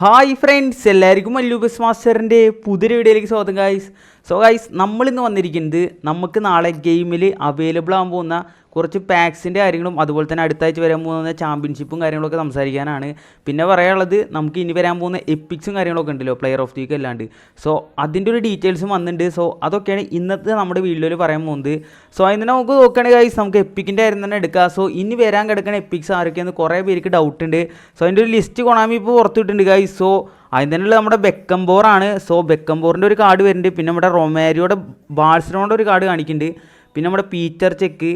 Hi friends എല്ലാവർക്കും മല്ലൂബസ് മാസ്റ്ററിന്റെ പുതിയ വീഡിയോയിലേക്ക് സ്വാഗതം ഗൈസ് സോ ഗൈസ് നമ്മളിന്ന് വന്നിരിക്കുന്നത് നമുക്ക് നാളെ ഗെയിമിൽ അവൈലബിൾ ആകാൻ പോകുന്ന കുറച്ച് പാക്സിന്റെ കാര്യങ്ങളും അതുപോലെ തന്നെ അടുത്ത ആഴ്ച വരാൻ പോകുന്ന ചാമ്പ്യൻഷിപ്പും കാര്യങ്ങളൊക്കെ സംസാരിക്കാനാണ്. പിന്നെ പറയാനുള്ളത് നമുക്ക് ഇനി വരാൻ പോകുന്ന എപ്പിക്സും കാര്യങ്ങളൊക്കെ ഉണ്ടല്ലോ പ്ലെയർ ഓഫ് ദി വീക്ക് അല്ലാണ്ട്. സോ അതിന്റെ ഒരു ഡീറ്റെയിൽസും വന്നിട്ടുണ്ട് സോ അതൊക്കെയാണ് ഇന്നത്തെ നമ്മുടെ വീഡിയോയിൽ പറയാൻ പോകുന്നത്. സോ അതിന് നമുക്ക് നോക്കുകയാണെങ്കിൽ ഗൈസ് നമുക്ക് എപ്പിക്കിന്റെ കാര്യം തന്നെ എടുക്കാം. സോ ഇനി വരാൻ കിടക്കുന്ന എപ്പിക്സ് ആരൊക്കെയെന്ന് കുറേ പേർക്ക് ഡൗട്ട് ഉണ്ട്. സോ അതിന്റെ ഒരു ലിസ്റ്റ് കൊണാമി ഇപ്പോൾ പുറത്തുവിട്ടുണ്ട് ഗൈസ് സോ അതിന് തന്നെയുള്ള നമ്മുടെ ബെക്കംബോറാണ് സോ ബെക്കംബോറിന്റെ ഒരു കാർഡ് വരുന്നുണ്ട്. പിന്നെ നമ്മുടെ റൊമേരിയോടെ ബാഴ്സലോണിന്റെ ഒരു കാർഡ് കാണിക്കുന്നുണ്ട്. പിന്നെ നമ്മുടെ പീറ്റർ ചെക്ക്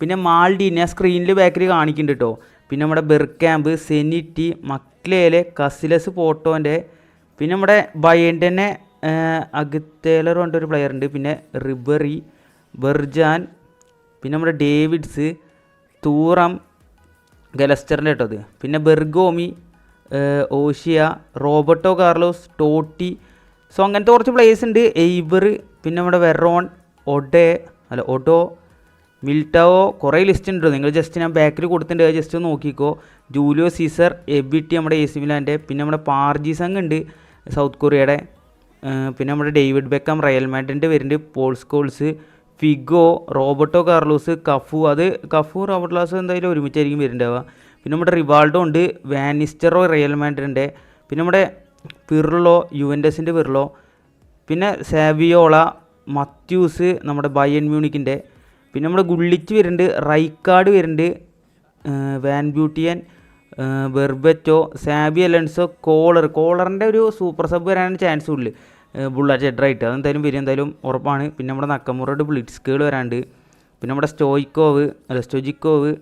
പിന്നെ മാൾഡീനെ സ്ക്രീനിൽ ബാക്കിൽ കാണിക്കുന്നുണ്ട് കേട്ടോ പിന്നെ നമ്മുടെ ബെർക്യാമ്പ് സെനിറ്റി മക്ലേലെ കസിലസ് പോട്ടോന്റെ പിന്നെ നമ്മുടെ ബയൻഡനെ അഗത്തേലർ ഒരു പ്ലെയർ ഉണ്ട്. പിന്നെ റിബറി ബെർജാൻ പിന്നെ നമ്മുടെ ഡേവിഡ്സ് തൂറം ഗലസ്റ്ററിന്റെ കേട്ടോ അത്. പിന്നെ Bergomi ഓഷിയ Roberto Carlos Totti. So അങ്ങനത്തെ കുറച്ച് പ്ലേയേഴ്സ് ഉണ്ട്. എയ്ബർ പിന്നെ നമ്മുടെ വെറോൺ ഒഡേ അല്ല ഒഡോ മിൽട്ടാവോ കുറേ ലിസ്റ്റ് ഉണ്ട് നിങ്ങൾ ജസ്റ്റ് ഞാൻ ബാക്കിൽ കൊടുത്തിട്ടുണ്ട്. ജസ്റ്റ് നോക്കിക്കോ. ജൂലിയോ സീസർ എബിറ്റി നമ്മുടെ എ സി മിലാന്റെ പിന്നെ നമ്മുടെ പാർജി സംഘ് ഉണ്ട് സൗത്ത് കൊറിയയുടെ. പിന്നെ നമ്മുടെ ഡേവിഡ് ബെക്കം റയൽ മാഡ്രിന്റെ വരുന്നുണ്ട് Paul Scholes Figo Roberto Carlos Cafu. അത് കഫു റോബർട്ട് ക്ലാസ് എന്തായാലും ഒരുമിച്ചായിരിക്കും വരുന്നുണ്ടാവുക. പിന്നെ നമ്മുടെ റിവാൾഡോ ഉണ്ട് വാനിസ്റ്ററോ റയൽ മാൻഡ്രിന്റെ പിന്നെ നമ്മുടെ പിർലോ യുവൻഡസിന്റെ പിർലോ പിന്നെ സാവിയോള മത്യൂസ് നമ്മുടെ ബയൻ മ്യൂണിക്കിന്റെ പിന്നെ നമ്മുടെ ഗുള്ളിച്ച് വരുന്നുണ്ട് റൈക്കാർഡ് വരുന്നുണ്ട് Van Buyten Bebeto Xabi Alonso Koller കോളറിന്റെ ഒരു സൂപ്പർ സബ് വരാനാണ് ചാൻസ് ഉള്ളു. ബുള്ളറ്റ് ഹെഡറായിട്ട് അതെന്തായാലും വരും എന്തായാലും ഉറപ്പാണ്. പിന്നെ നമ്മുടെ നക്കമുറയുടെ ബ്ലിറ്റ്സ്കുകൾ വരാണ്ട്. പിന്നെ നമ്മുടെ സ്റ്റോയിക്കോവ് അല്ല സ്റ്റോജിക്കോവ്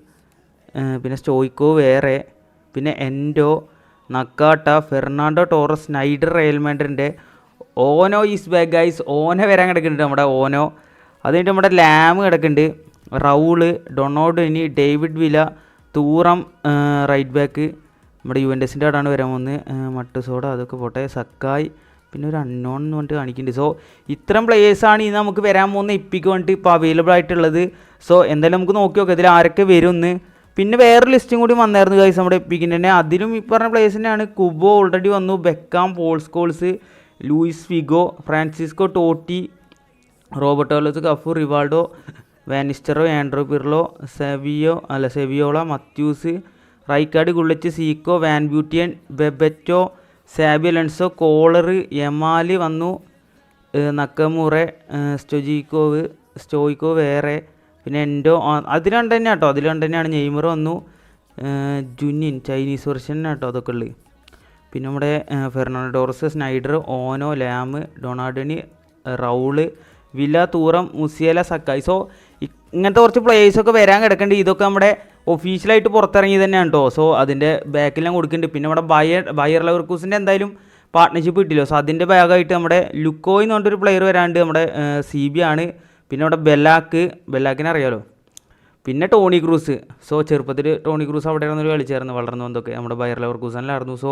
പിന്നെ സ്റ്റോയ്ക്കോ വേറെ പിന്നെ Endo Nakata Fernando Torres Sneijder റയൽമാൻഡറിന്റെ Ono is back guys ഓന വരാൻ കിടക്കുന്നുണ്ട് നമ്മുടെ ഓനോ. അത് നമ്മുടെ ലാം കിടക്കുന്നുണ്ട്. Raul Donadoni David Villa Thuram right back നമ്മുടെ യു എൻ എസിന്റെ ആടാണ് വരാൻ പോകുന്നത് മട്ടുസോഡ അതൊക്കെ പോട്ടെ. സക്കായ് പിന്നെ ഒരു അൺനോൺ എന്ന് പറഞ്ഞിട്ട് കാണിക്കുന്നുണ്ട്. സോ ഇത്തരം പ്ലേയേഴ്സാണ് ഇന്ന് നമുക്ക് വരാൻ പോകുന്ന ഇപ്പിക്ക് വേണ്ടിയിട്ട് ഇപ്പോൾ അവൈലബിൾ ആയിട്ടുള്ളത്. സോ എന്തായാലും നമുക്ക് നോക്കി നോക്കാം ഇതിൽ ആരൊക്കെ വരുമെന്ന് പിന്നെ വേറെ ലിസ്റ്റും കൂടി വന്നായിരുന്നു ഗൈസ് നമ്മുടെ എപ്പിക്കിന്റെ തന്നെ അതിലും ഈ പറഞ്ഞ പ്ലേയേഴ്സ് തന്നെയാണ്. കുബോ ഓൾറെഡി വന്നു. Beckham Paul Scholes Luis Figo Francisco Totti Roberto loss Cafu Rivaldo വാനിസ്റ്ററോ ആൻഡ്രോ പിർലോ സെവിയോ അല്ല Saviola Matthaus Rijkaard Gullit Zico Van Buyten Bebeto Xabi Alonso Koller Yamal വന്നു. നക്കമുറെ സ്റ്റൊജിക്കോവ് സ്റ്റോയിക്കോ വേറെ. പിന്നെ എൻഡോ അതിൽ രണ്ട് തന്നെ കേട്ടോ അതിൽ രണ്ട് തന്നെയാണ് നെയ്മർ വന്നു ജുന്നിൻ ചൈനീസ് വെർഷൻ കേട്ടോ അതൊക്കെ ഉള്ളത് പിന്നെ നമ്മുടെ ഫെർണാണ്ടോറസ് ഫെർണാണ്ടോ ടോറസ് സ്നൈഡർ ഓനോ ലാം ഡൊണാഡണി റൗൾ വില തൂറം മുസിയല സക്കായ്. സോ ഇങ്ങനത്തെ കുറച്ച് പ്ലേയേഴ്സൊക്കെ വരാൻ കിടക്കേണ്ടത് ഇതൊക്കെ നമ്മുടെ ഒഫീഷ്യലായിട്ട് പുറത്തിറങ്ങി തന്നെയാണ് കേട്ടോ സോ അതിന്റെ ബാക്കിൽ ഞാൻ കൊടുക്കുന്നുണ്ട് പിന്നെ നമ്മുടെ ബയർ ബയർ ലവർക്കൂസിന്റെ എന്തായാലും പാർട്ട്ണർഷിപ്പ് കിട്ടില്ലോ സോ അതിന്റെ ഭാഗമായിട്ട് നമ്മുടെ ലുക്കോയ് പറഞ്ഞിട്ടൊരു പ്ലെയർ വരാണ്ട് നമ്മുടെ സി ബി ആണ്. പിന്നെ അവിടെ ബെല്ലാക്ക് ബെല്ലാക്കിനെ അറിയാലോ? പിന്നെ ടോണി ക്രൂസ്. സോ ചെറുപ്പത്തിൽ ടോണി ക്രൂസ് അവിടെ ഇരുന്നൊരു കളിച്ചായിരുന്നു വളർന്നു എന്തൊക്കെ നമ്മുടെ ബയർ ലെവർ ക്രൂസനിലായിരുന്നു സോ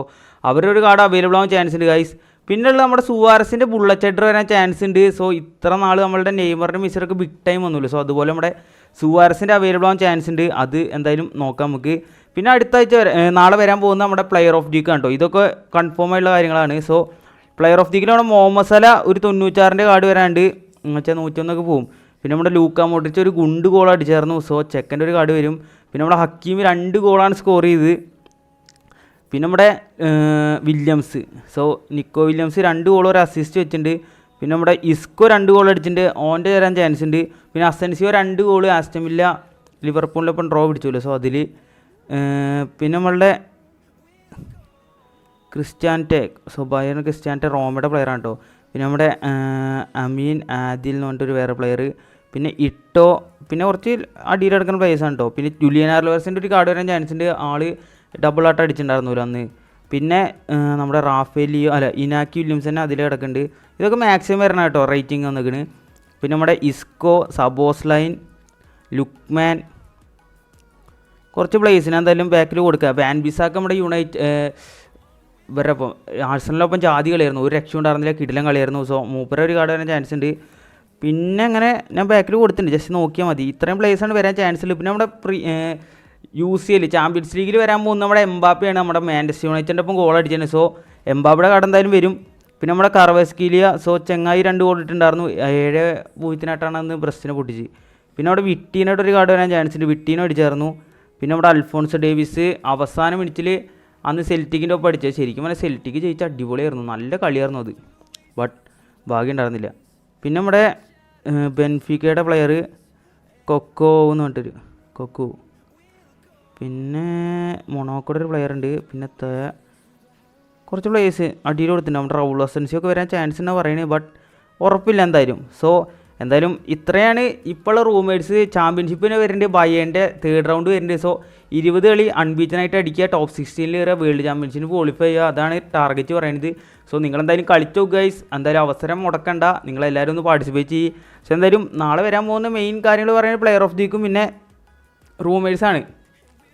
അവരൊരു കാർഡ് അവൈലബിൾ ആവാൻ ചാൻസ് ഉണ്ട് ഗൈസ് പിന്നെയുള്ള നമ്മുടെ സുവാരസിന്റെ ബുള്ളറ്റ് ഹെഡർ വരാൻ ചാൻസ് ഉണ്ട്. സോ ഇത്ര നാൾ നമ്മളുടെ നെയ്മറിന്റെ മിസ്റ്ററൊക്കെ ബിഗ് ടൈം വന്നില്ല? സോ അതുപോലെ നമ്മുടെ സുവാരസിന്റെ അവൈലബിൾ ആവാൻ ചാൻസ് ഉണ്ട്. അത് എന്തായാലും നോക്കാം നമുക്ക്. പിന്നെ അടുത്ത ആഴ്ച നാളെ വരാൻ പോകുന്ന നമ്മുടെ പ്ലെയർ ഓഫ് ദീക്ക് കേട്ടോ ഇതൊക്കെ കൺഫേം ആയിട്ടുള്ള കാര്യങ്ങളാണ്. സോ പ്ലെയർ ഓഫ് ദീക്കിൽ നമ്മുടെ മുഹമ്മദ് സല ഒരു തൊണ്ണൂറ്റാറിന്റെ കാർഡ് വരാണ്ട് വെച്ചാൽ നൂറ്റൊന്നൊക്കെ പോകും പിന്നെ നമ്മുടെ ലൂക്ക മോട്ടിച്ച് ഒരു ഗുണ്ട് ഗോൾ അടിച്ചായിരുന്നു. സോ ചെക്കന്റെ ഒരു കാട് വരും. പിന്നെ നമ്മുടെ ഹക്കീം രണ്ട് ഗോളാണ് സ്കോർ ചെയ്ത്. പിന്നെ നമ്മുടെ വില്യംസ്. സോ നിക്കോ വില്യംസ് രണ്ട് ഗോൾ ഒരു അസിസ്റ്റ് വെച്ചിട്ടുണ്ട്. പിന്നെ നമ്മുടെ ഇസ്കോ രണ്ട് ഗോൾ അടിച്ചിട്ടുണ്ട്. ഓന്റെ തരാൻ ചാൻസ് ഉണ്ട്. പിന്നെ അസൻസിയോ രണ്ട് ഗോൾ ആസ്റ്റമില്ല ലിവർപൂളിനൊപ്പം ഡ്രോ പിടിച്ചല്ലോ സോ അതിൽ പിന്നെ നമ്മളുടെ ക്രിസ്ത്യാന്റെ സോ ബയർ ക്രിസ്ത്യാന്റെ റോമയുടെ പ്ലെയറാണ് കേട്ടോ പിന്നെ നമ്മുടെ അമീൻ ആദിൽ എന്ന് പറഞ്ഞിട്ടൊരു വേറെ പ്ലെയർ പിന്നെ ഇട്ടോ പിന്നെ കുറച്ച് അടിയിൽ കിടക്കുന്ന പ്ലേയേഴ്സാണ് കേട്ടോ പിന്നെ ജുലിയൻ ആർലോവേഴ്സിന്റെ ഒരു കാർഡ് വരാൻ ചാൻസ് ഉണ്ട്. ആൾ ഡബിൾ ആട്ട് അടിച്ചിട്ടുണ്ടായിരുന്നല്ലോ അന്ന്. പിന്നെ നമ്മുടെ റാഫേലിയോ അല്ല ഇനാക്കി വില്യംസ് തന്നെ അതിൽ കിടക്കുന്നുണ്ട്. ഇതൊക്കെ മാക്സിമം വരണം കേട്ടോ റേറ്റിംഗ് വന്നിക്കണ്. പിന്നെ നമ്മുടെ ഇസ്കോ സബോസ് ലൈൻ ലുക്മാൻ കുറച്ച് പ്ലേസിന് എന്തായാലും ബാക്കിൽ കൊടുക്കുക. വാൻ ബിസാക്ക് നമ്മുടെ യുണൈറ്റ് ഇവരുടെ ഒപ്പം ആഴ്സണലിനൊപ്പം ജാതി കളിയായിരുന്നു. ഒരു രക്ഷ ഉണ്ടായിരുന്നില്ല. കിടിലം കളിയായിരുന്നു. സോ മൂപ്പര ഒരു കാർഡ് വരാൻ ചാൻസ് ഉണ്ട്. പിന്നെ അങ്ങനെ ഞാൻ ബാക്കിൽ കൊടുത്തിട്ടുണ്ട്. ജസ്റ്റ് നോക്കിയാൽ മതി. ഇത്രയും പ്ലേസാണ് വരാൻ ചാൻസ് ഉള്ളൂ. പിന്നെ നമ്മുടെ pre U C L champions ലീഗിൽ വരാൻ പോകുന്ന നമ്മുടെ എംബാപ്പയാണ് നമ്മുടെ മാൻഡസ്റ്റർ യുണൈറ്റഡിന്റെ ഒപ്പം ഗോൾ അടിച്ചത്. സോ എംബാബിയുടെ കാർഡ് എന്തായാലും വരും. പിന്നെ നമ്മുടെ കറവസ്കീലിയ സോ ചെങ്ങായി രണ്ട് ഗോൾ ഇട്ടുണ്ടായിരുന്നു ഏഴ് പൂജ്യത്തിനായിട്ടാണ് അന്ന് ബ്രസ്റ്റിനെ പൊട്ടിച്ച്. പിന്നെ അവിടെ വിട്ടീനായിട്ട് ഒരു കാർഡ് വരാൻ ചാൻസ് ഉണ്ട്. വിട്ടീനോ അടിച്ചായിരുന്നു. പിന്നെ നമ്മുടെ അൽഫോൺസ് ഡേവിസ് അവസാന മിനിറ്റിൽ അന്ന് സെൽറ്റിക്കിന്റെ ഒപ്പം അടിച്ചത്. ശരിക്കും പറഞ്ഞാൽ സെൽറ്റിക്ക് ജയിച്ച അടിപൊളിയായിരുന്നു. നല്ല കളിയായിരുന്നു അത്. ബട്ട് ഭാഗ്യം ഉണ്ടായിരുന്നില്ല. പിന്നെ നമ്മുടെ ബെൻഫിക്കയുടെ പ്ലെയർ കൊക്കോ എന്ന് പറഞ്ഞിട്ടൊരു കൊക്കോ. പിന്നെ മൊണോക്കോടെ ഒരു പ്ലെയർ ഉണ്ട്. പിന്നെ കുറച്ച് പ്ലേയേഴ്സ് അടിയിൽ കൊടുത്തിട്ടുണ്ട്. നമ്മുടെ റൗൾ അസൻസി ഒക്കെ വരാൻ ചാൻസ് എന്നാണ് പറയുന്നത്. ബട്ട് ഉറപ്പില്ല എന്തായാലും. സോ എന്തായാലും ഇത്രയാണ് ഇപ്പോഴുള്ള റൂമേഴ്സ് ചാമ്പ്യൻഷിപ്പിന് വരുന്നുണ്ട് ബയേന്റെ തേർഡ് റൗണ്ട് വരുന്നുണ്ട് സോ ഇരുപത് കളി അൺബീച്ചനായിട്ട് അടിക്കുക ടോപ്പ് സിക്സ്റ്റീനിൽ കയറുക വേൾഡ് ചാമ്പ്യൻഷിപ്പിന് ക്വാളിഫൈ ചെയ്യുക അതാണ് ടാർഗറ്റ് പറയുന്നത് സോ നിങ്ങൾ എന്തായാലും കളിച്ചോ ഗൈസ് എന്തായാലും അവസരം മുടക്കണ്ട. നിങ്ങളെല്ലാവരും ഒന്ന് പാർട്ടിസിപ്പേറ്റ് ചെയ്യും. പക്ഷെ എന്തായാലും നാളെ വരാൻ പോകുന്ന മെയിൻ കാര്യങ്ങൾ പറയുന്നത് പ്ലെയർ ഓഫ് ദിക്കും പിന്നെ റൂമേഴ്സാണ്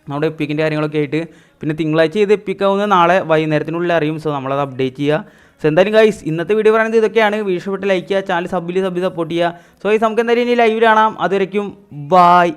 നമ്മുടെ എപ്പിക്കിന്റെ കാര്യങ്ങളൊക്കെ ആയിട്ട്. പിന്നെ തിങ്കളാഴ്ച ഇത് എപ്പിക്കാവുന്ന നാളെ വൈകുന്നേരത്തിനുള്ളിൽ അറിയും. സോ നമ്മളത് അപ്ഡേറ്റ് ചെയ്യുക. സോ എന്തായാലും ഗൈസ് ഇന്നത്തെ വീഡിയോ പറയുന്നത് ഇതൊക്കെയാണ്. വീഡിയോ ഇഷ്ടപ്പെട്ട് ലൈക്ക് ചെയ്യുക ചാനൽ സബ്ബിൽ സബ്ബി സപ്പോർട്ട് ചെയ്യുക. സോ ഈ നമുക്ക് എന്തായാലും ഇനി ലൈവിലാണാം അതുവരയ്ക്കും ബായ്